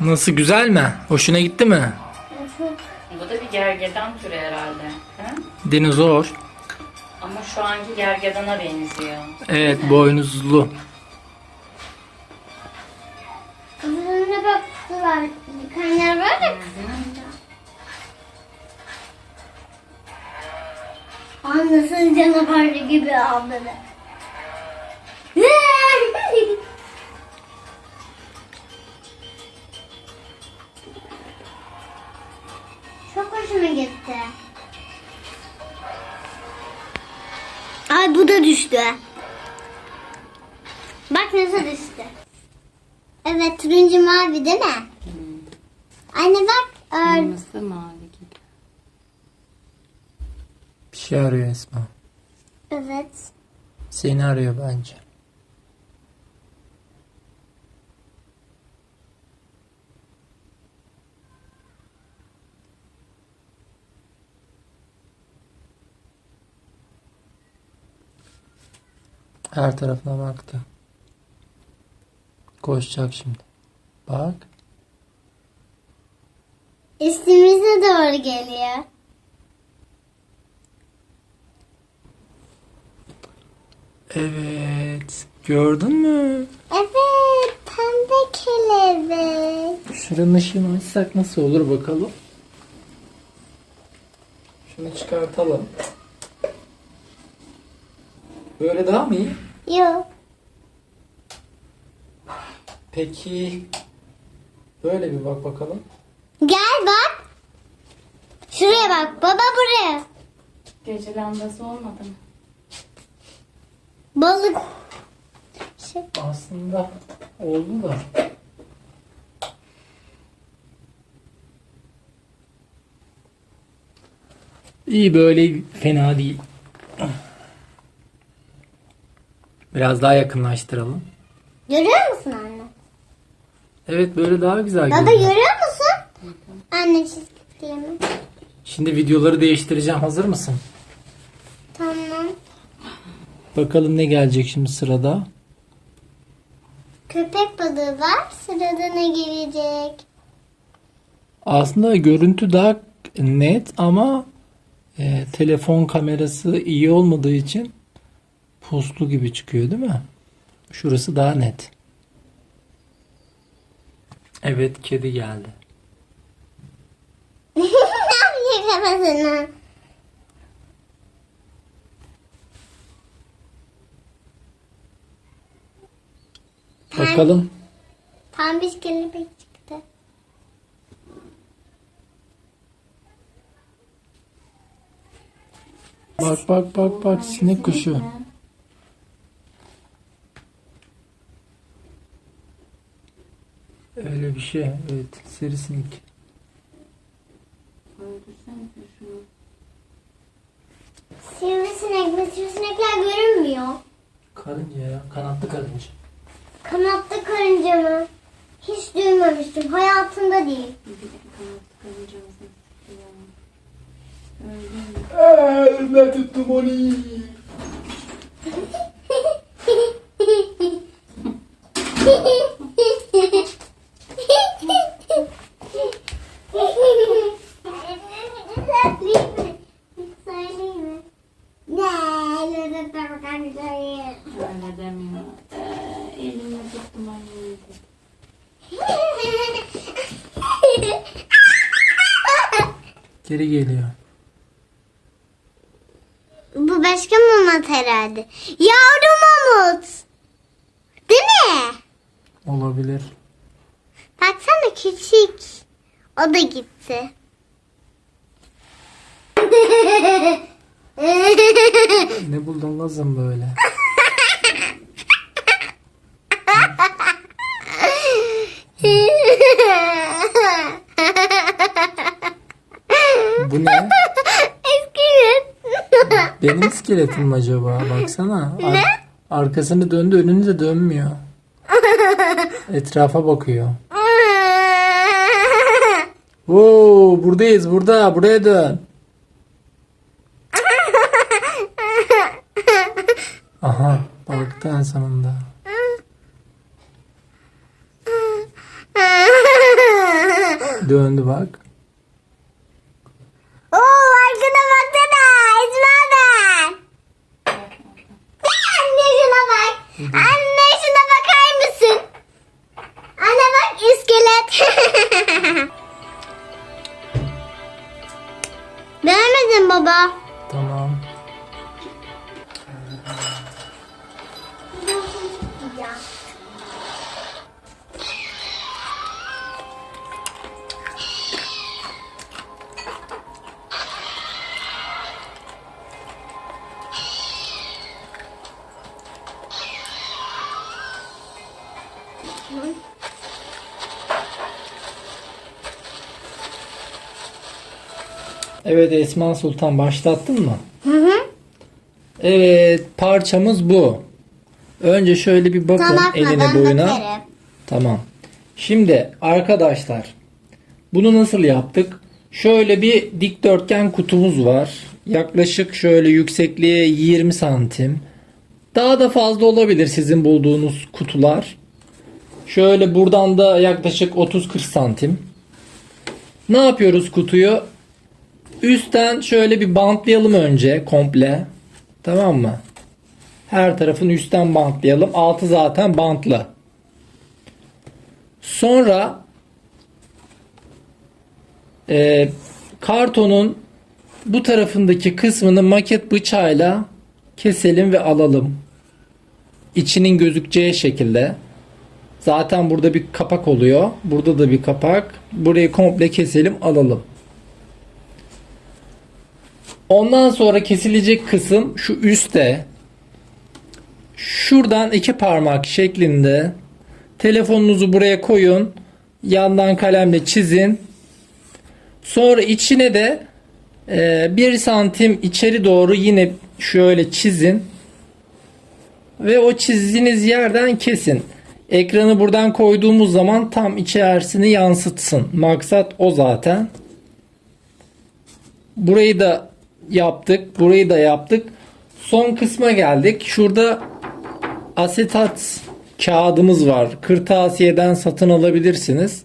Nasıl güzel mi? Hoşuna gitti mi? Bu da bir gergedan türü herhalde. He? Dinozor. Ama şu anki gergedana benziyor. Evet boynuzlu. Kızlarına baktılar. Kaynar var ya. Anlasın canavar gibi avladı. Gitti. Ay bu da düştü. Bak nasıl düştü. Evet turuncu mavi değil mi? Anne bak. ör- Kırmızı mavi gibi. Bir şey arıyor Esma. Evet. Seni arıyor bence. Her tarafına baktı. Koşacak şimdi. Bak. Üstümüze doğru geliyor. Evet. Gördün mü? Evet pembe kelebek. Şuranın ışığını açsak nasıl olur bakalım. Şunu çıkartalım. Böyle daha mı iyi? Yok. Peki böyle bir bak bakalım. Gel bak. Şuraya bak baba buraya. Gece lambası olmadı mı? Balık. Şey, Aslında oldu da. İyi böyle fena değil. Biraz daha yakınlaştıralım. görüyor musun anne? Evet böyle daha güzel Baba görünüyor. görüyor musun? Anne çizgi filmi. Şimdi videoları değiştireceğim. Hazır mısın? Tamam. Bakalım ne gelecek şimdi sırada. Köpek balığı var. Sırada ne gelecek? Aslında görüntü daha net ama e, telefon kamerası iyi olmadığı için puslu gibi çıkıyor değil mi? Şurası daha net. Evet kedi geldi. kafasına? Bakalım. Pembiş kelebek çıktı. Bak bak bak bak sinek kuşu. Öyle bir şey. Evet sivrisinek. Öldürsenize şunu. Sivrisinek mi? Sivrisinekler görünmüyor. Karınca ya. Kanatlı karınca. Kanatlı karınca mı? Hiç duymamıştım. Hayatımda değil. Bir de karıncamızın tuttum onu. Söyleyeyim mi? Ne? Öyle demiyor. Ee, elimi tuttum. Geri geliyor. Bu başka mamut herhalde. Yavru mamut. Değil mi? Olabilir. Baksana küçük. O da gitti. Ne buldun kızım böyle? Bu ne? Eskiler. Benim iskeletim mi acaba? Baksana. Ne? arkasını döndü önünü de dönmüyor. Etrafa bakıyor. Oo, buradayız burada. Buraya dön. Aha balıktı en sonunda. Döndü bak. Evet Esma Sultan başlattın mı? Hı hı. Evet parçamız bu. Önce şöyle bir bakın Tamam eline ben boyuna. bakarım. Tamam. Şimdi arkadaşlar bunu nasıl yaptık? Şöyle bir dikdörtgen kutumuz var. Yaklaşık şöyle yüksekliği 20 santim. Daha da fazla olabilir sizin bulduğunuz kutular. Şöyle buradan da yaklaşık 30-40 santim. Ne yapıyoruz kutuyu? Üstten şöyle bir bantlayalım önce komple. Tamam mı? Her tarafını üstten bantlayalım. Altı zaten bantlı. Sonra e, kartonun bu tarafındaki kısmını maket bıçağıyla keselim ve alalım. İçinin gözükeceği şekilde. Zaten burada bir kapak oluyor. Burada da bir kapak. Burayı komple keselim alalım. Ondan sonra kesilecek kısım şu üstte. Şuradan iki parmak şeklinde telefonunuzu buraya koyun. Yandan kalemle çizin. Sonra içine de e, bir santim içeri doğru yine şöyle çizin. Ve o çizdiğiniz yerden kesin. Ekranı buradan koyduğumuz zaman tam içerisini yansıtsın. Maksat o zaten. Burayı da yaptık. Burayı da yaptık. Son kısma geldik. Şurada asetat kağıdımız var. Kırtasiye'den satın alabilirsiniz.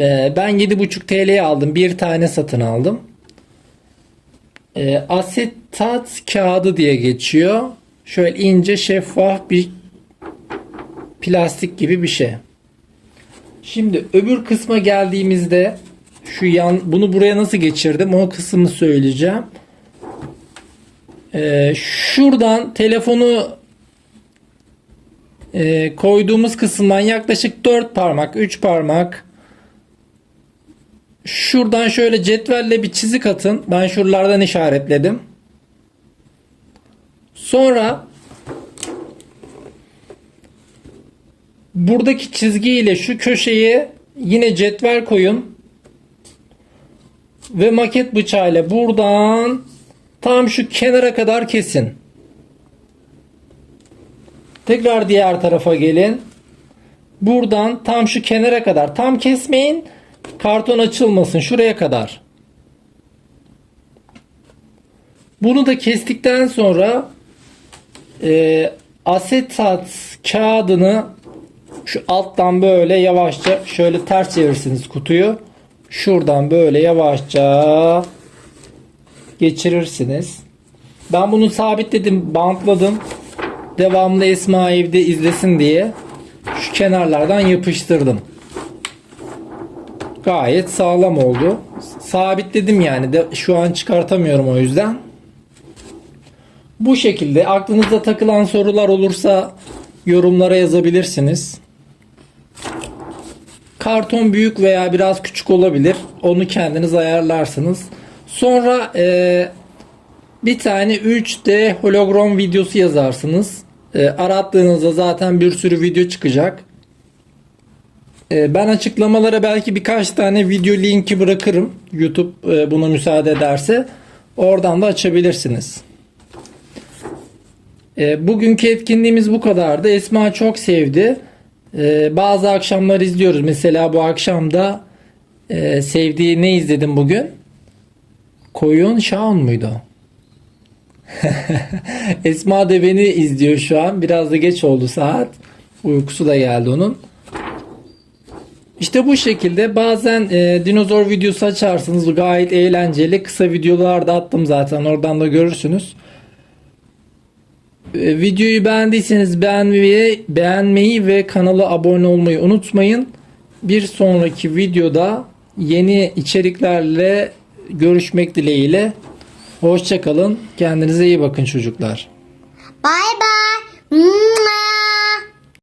Ee, Ben 7,5 TL'ye aldım. Bir tane satın aldım. Ee, Asetat kağıdı diye geçiyor. Şöyle ince şeffaf bir plastik gibi bir şey. Şimdi öbür kısma geldiğimizde şu yan bunu buraya nasıl geçirdim o kısmını söyleyeceğim. Ee, şuradan telefonu e, koyduğumuz kısımdan yaklaşık 4 parmak 3 parmak şuradan şöyle cetvelle bir çizik atın. Ben şuralardan işaretledim. Sonra buradaki çizgiyle şu köşeye yine cetvel koyun. Ve maket bıçağıyla buradan tam şu kenara kadar kesin. Tekrar diğer tarafa gelin. Buradan tam şu kenara kadar tam kesmeyin. Karton açılmasın şuraya kadar. Bunu da kestikten sonra e, asetat kağıdını şu alttan böyle yavaşça şöyle ters çevirirsiniz kutuyu. Şuradan böyle yavaşça geçirirsiniz. Ben bunu sabitledim, bantladım. Devamlı Esma evde izlesin diye şu kenarlardan yapıştırdım. Gayet sağlam oldu. Sabitledim yani de şu an çıkartamıyorum o yüzden. Bu şekilde aklınıza takılan sorular olursa yorumlara yazabilirsiniz. Karton büyük veya biraz küçük olabilir. Onu kendiniz ayarlarsınız. Sonra e, bir tane 3D hologram videosu yazarsınız. E, arattığınızda zaten bir sürü video çıkacak. E, ben açıklamalara belki birkaç tane video linki bırakırım. YouTube e, buna müsaade ederse. Oradan da açabilirsiniz. E, bugünkü etkinliğimiz bu kadardı. Esma çok sevdi. E, bazı akşamlar izliyoruz. Mesela bu akşam da e, sevdiği ne izledim bugün? Koyun Şaun muydu? Esma da beni izliyor şu an. Biraz da geç oldu saat. Uykusu da geldi onun. İşte bu şekilde bazen e, dinozor videosu açarsınız. Gayet eğlenceli. Kısa videolar da attım zaten. Oradan da görürsünüz. E, videoyu beğendiyseniz beğenmeyi, beğenmeyi ve kanala abone olmayı unutmayın. Bir sonraki videoda yeni içeriklerle görüşmek dileğiyle. Hoşçakalın. Kendinize iyi bakın çocuklar. Bay bay.